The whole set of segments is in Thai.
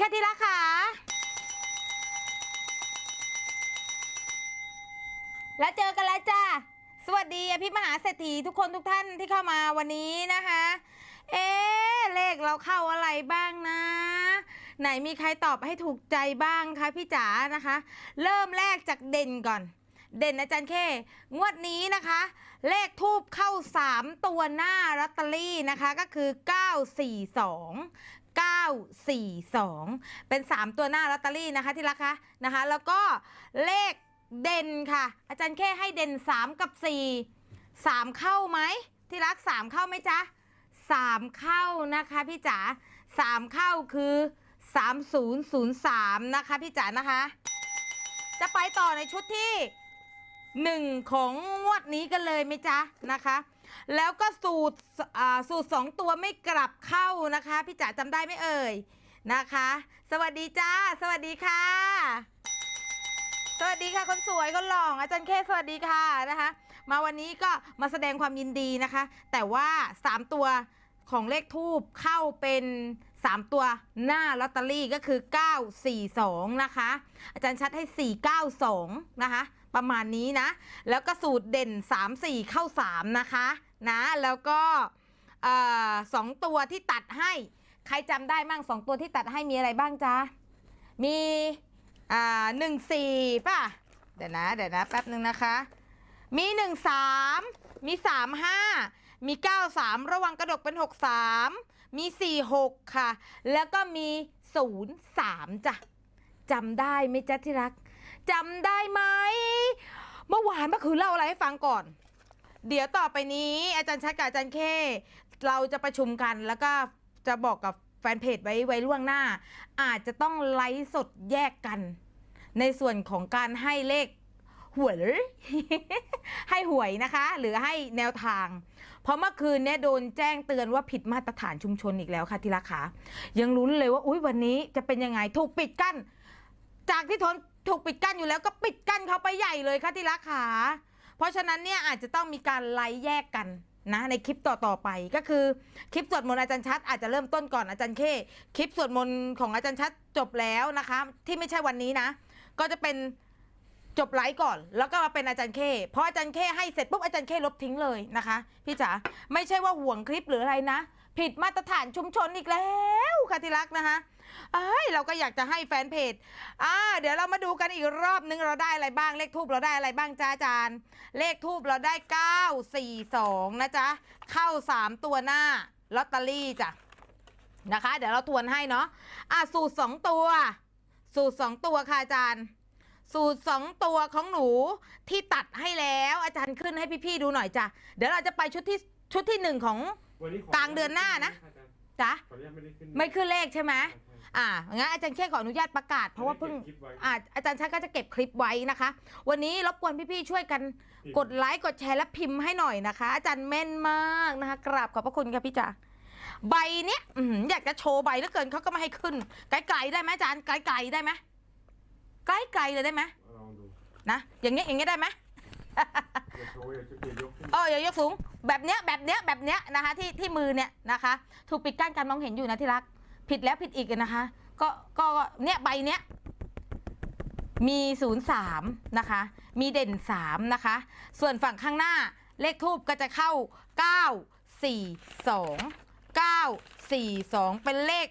ค่ะที่รักค่ะ แล้วเจอกันแล้วจ้าสวัสดีอภิมหาเศรษฐีทุกคนทุกท่านที่เข้ามาวันนี้นะคะ เอ๊ะเลขเราเข้าอะไรบ้างนะ ไหนมีใครตอบให้ถูกใจบ้างคะพี่จ๋านะคะ เริ่มแรกจากเด่นก่อน เด่นอาจารย์เคงวดนี้นะคะ เลขทูบเข้า 3 ตัวหน้าลอตเตอรี่นะคะก็คือ 942 942 เป็น 3 ตัวหน้าลอตเตอรี่นะคะที่รักคะนะคะ แล้วก็เลขเด่นค่ะ อาจารย์เค่ให้เด่น 3 กับ 4 3 เข้าไหมที่รัก 3 เข้าไหมจ๊ะ 3 เข้านะคะพี่จ๋า3 เข้าคือ 3003 นะคะพี่จ๋านะคะ จะไปต่อในชุดที่หนึ่งของงวดนี้กันเลยไหมจ๊ะนะคะ แล้วก็สูตรสูตรสองตัวไม่กลับเข้านะคะ พี่จ๋าจำได้ไหมเอ่ยนะคะ สวัสดีจ้า สวัสดีค่ะ สวัสดีค่ะคนสวยคนหล่ออาจารย์เคสวัสดีค่ะนะคะ มาวันนี้ก็มาแสดงความยินดีนะคะ แต่ว่า 3 ตัวของเลขทูบเข้าเป็น 3 ตัวหน้าลอตเตอรี่ก็คือ 942 นะคะ อาจารย์ชัดให้ 492 นะคะ ประมาณนี้นะ แล้วก็สูตรเด่น 3 4 เข้า 3 นะคะ นะ แล้วก็สองตัวที่ตัดให้ ใครจำได้มั่งสองตัวที่ตัดให้มีอะไรบ้างจ๊ะ มีหนึ่งสี่ป่ะ เดี๋ยวนะเดี๋ยวนะแป๊บหนึ่งนะคะ มีหนึ่งสามมีสามห้ามีเก้าสามระวังกระดกเป็นหกสามมีสี่หกค่ะ แล้วก็มีศูนย์สามจ้ะจำได้ไหมจ๊ะที่รักจำได้ไหมเมื่อวานเมื่อคืนเล่าอะไรให้ฟังก่อน เดี๋ยวต่อไปนี้อาจารย์ชัดกับอาจารย์เค เราจะประชุมกันแล้วก็จะบอกกับแฟนเพจไว้ไว้ล่วงหน้า อาจจะต้องไลฟ์สดแยกกัน ในส่วนของการให้เลขหวยให้หวยนะคะ หรือให้แนวทาง เพราะเมื่อคืนเนี่ยโดนแจ้งเตือนว่าผิดมาตรฐานชุมชนอีกแล้วค่ะที่ราคายังลุ้นเลยว่าอุ้ยวันนี้จะเป็นยังไงถูกปิดกั้น จากที่ทนถูกปิดกั้นอยู่แล้วก็ปิดกั้นเขาไปใหญ่เลยค่ะที่รักขา เพราะฉะนั้นเนี่ยอาจจะต้องมีการไล่แยกกันนะในคลิปต่อๆไปก็คือคลิปสวดมนต์อาจารย์ชัดอาจจะเริ่มต้นก่อนอาจารย์เคคลิปสวดมนต์ของอาจารย์ชัดจบแล้วนะคะ ที่ไม่ใช่วันนี้นะ ก็จะเป็นจบไลฟ์ก่อน แล้วก็มาเป็นอาจารย์เคเพราะอาจารย์เคให้เสร็จปุ๊บอาจารย์เคลบทิ้งเลยนะคะ พี่จ๋าไม่ใช่ว่าห่วงคลิปหรืออะไรนะ ผิดมาตรฐานชุมชนอีกแล้วค่ะที่รักนะคะเอ้ยเราก็อยากจะให้แฟนเพจอ่าเดี๋ยวเรามาดูกันอีกรอบนึงเราได้อะไรบ้างเลขทูบเราได้อะไรบ้างจ้าอาจารย์ เลขทูบเราได้ 942 นะจ๊ะ เข้า 3 ตัวหน้าลอตเตอรี่จ้ะนะคะ เดี๋ยวเราทวนให้เนาะอะสูตร 2 ตัว สูตร 2 ตัวค่ะอาจารย์ สูตร 2 ตัวของหนูที่ตัดให้แล้วอาจารย์ขึ้นให้พี่ๆดูหน่อยจ้ะเดี๋ยวเราจะไปชุดที่ชุดที่หนึ่งของ วันนี้ขอกลางเดือนหน้านะอาจารย์จ๊ะขออนุญาตไม่ได้ขึ้นไม่ขึ้นเลขใช่ไหมใช่อ่างั้นอาจารย์แค่ขออนุญาตประกาศเพราะว่าเพิ่งเก็บคลิปไว้อาอาจารย์ชัดก็จะเก็บคลิปไว้นะคะ วันนี้รบกวนพี่ๆช่วยกันกดไลค์กดแชร์และพิมพ์ให้หน่อยนะคะ อาจารย์แม่นมากนะคะ กราบขอบพระคุณค่ะพี่จ๋าใบเนี้ยอื้อหืออยากจะโชว์ใบเหลือเกินเขาก็ไม่ให้ขึ้น ไกลๆได้ไหมอาจารย์ไกลๆได้ไหมไกลๆเลยได้ไหมลองดูนะอย่างเงี้ยอย่างเงี้ยได้ไหม เอออย่ายกสูง แบบเนี้ยแบบเนี้ยแบบเนี้ยนะคะที่ที่มือเนี่ยนะคะ ถูกปิดกั้นการมองเห็นอยู่นะที่รัก ผิดแล้วผิดอีกนะคะ ก็ก็เนี่ยใบเนี้ยมีศูนย์สามนะคะ มีเด่นสามนะคะ ส่วนฝั่งข้างหน้าเลขทูบก็จะเข้า 9 4 2 9 4 2 เป็นเลข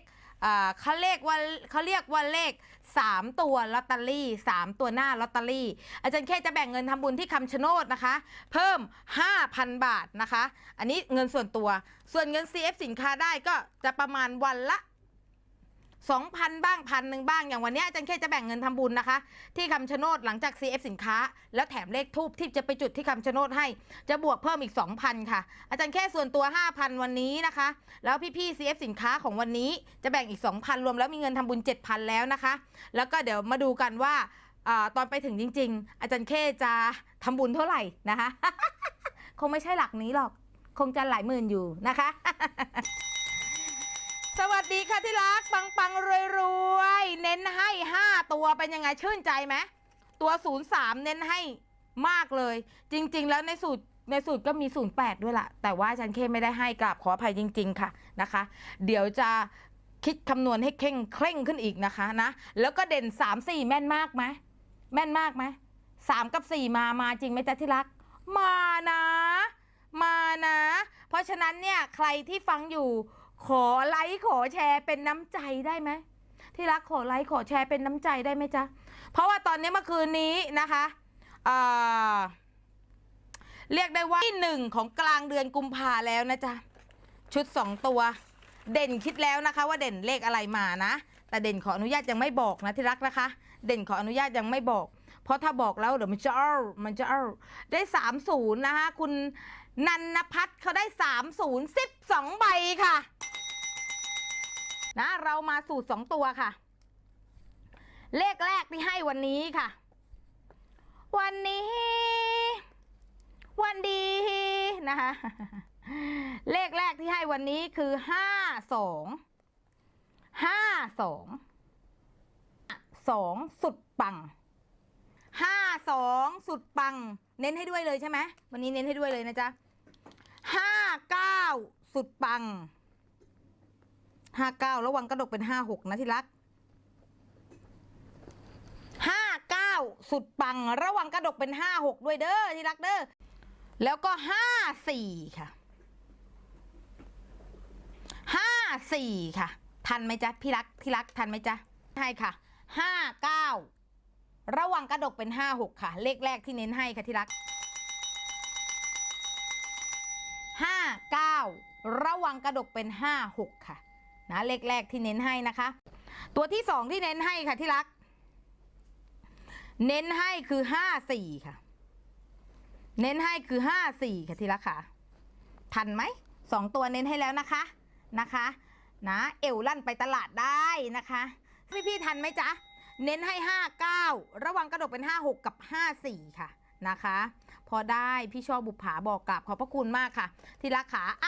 เขาเรียกว่าเขาเรียกว่าเลข 3 ตัวลอตเตอรี่ 3 ตัวหน้าลอตเตอรี่ อาจารย์แค่จะแบ่งเงินทำบุญที่คำชะโนดนะคะ เพิ่ม 5,000 บาทนะคะ อันนี้เงินส่วนตัว ส่วนเงิน CF สินค้าได้ก็จะประมาณวันละ 2,000 บ้างพันหนึ่งบ้างอย่างวันนี้อาจารย์แค่จะแบ่งเงินทำบุญนะคะ ที่คำชะโนดหลังจาก CF สินค้า แล้วแถมเลขทูบที่จะไปจุดที่คำชะโนดให้ จะบวกเพิ่มอีก 2,000 ค่ะ อาจารย์แค่ส่วนตัว 5,000 วันนี้นะคะ แล้วพี่ๆ CF สินค้าของวันนี้จะแบ่งอีก 2,000 รวมแล้วมีเงินทำบุญ 7,000 แล้วนะคะ แล้วก็เดี๋ยวมาดูกันว่าอตอนไปถึงจริง ๆ อาจารย์เคจะทำบุญเท่าไหร่นะคะ คงไม่ใช่หลักนี้หรอก คงจะหลายหมื่นอยู่นะคะ สวัสดีค่ะที่รักปังปังรวยรวยเน้นให้ 5 ตัวเป็นยังไงชื่นใจไหมตัว 03 เน้นให้มากเลย จริง ๆ แล้วในสูตรในสูตรก็มี 08 ด้วยล่ะแต่ว่าอาจันเคไม่ได้ให้กราบขออภัยจริง ๆ ค่ะนะคะ เดี๋ยวจะคิดคำนวณให้เข่งเคร่งขึ้นอีกนะคะนะแล้วก็เด่นสามสี่แม่นมากไหมแม่นมากไหมสามกับสี่มามาจริงไหมจ๊ะที่รัก มานะ มานะ เพราะฉะนั้นเนี่ยใครที่ฟังอยู่ ขอไลค์ขอแชร์เป็นน้ำใจได้ไหมที่รักขอไลค์ขอแชร์เป็นน้ำใจได้ไหมจ๊ะ เพราะว่าตอนนี้เมื่อคืนนี้นะคะเเรียกได้ว่าที่หนึ่งของกลางเดือนกุมภาแล้วนะจ๊ะ ชุดสองตัว เด่นคิดแล้วนะคะว่าเด่นเลขอะไรมานะ แต่เด่นขออนุญาตยังไม่บอกนะที่รักนะคะ เด่นขออนุญาตยังไม่บอก เพราะถ้าบอกแล้วเดี๋ยวมันจะเอามันจะเอาได้สามศูนย์นะคะคุณนันนพัฒน์เขาได้สามศูนย์สิบสองใบค่ะ นะ เรามาสูตรสองตัวค่ะ เลขแรกที่ให้วันนี้ค่ะ วันนี้ วันดีนะคะเลขแรกที่ให้วันนี้คือห้าสองห้าสองสองสุดปังห้าสองสุดปัง เน้นให้ด้วยเลยใช่ไหมวันนี้เน้นให้ด้วยเลยนะจ๊ะห้าเก้าสุดปัง ห้าเก้าระวังกระดกเป็นห้าหกนะที่รักห้าเก้าสุดปัง ระวังกระดกเป็นห้าหกด้วยเด้อที่รักเด้อแล้วก็ห้าสี่ค่ะห้าสี่ค่ะ ทันไหมจ๊ะพี่รักพี่รักทันไหมจ๊ะใช่ค่ะห้าเก้าระวังกระดกเป็นห้าหกค่ะ เลขแรกที่เน้นให้ค่ะที่รักห้าเก้าระวังกระดกเป็นห้าหกค่ะ นะเลขแรกที่เน้นให้นะคะ ตัวที่สองที่เน้นให้ค่ะที่รัก เน้นให้คือห้าสี่ค่ะ เน้นให้คือห้าสี่ค่ะที่รักค่ะทันไหมสองตัวเน้นให้แล้วนะคะนะคะนะเอวลั่นไปตลาดได้นะคะพี่พี่ทันไหมจ๊ะ เน้นให้ 59 ระวังกระดกเป็น 56 กับ 54 ค่ะนะคะ พอได้พี่ชอบบุปผาบอกกลับขอบพระคุณมากค่ะ ที่รักขาอะ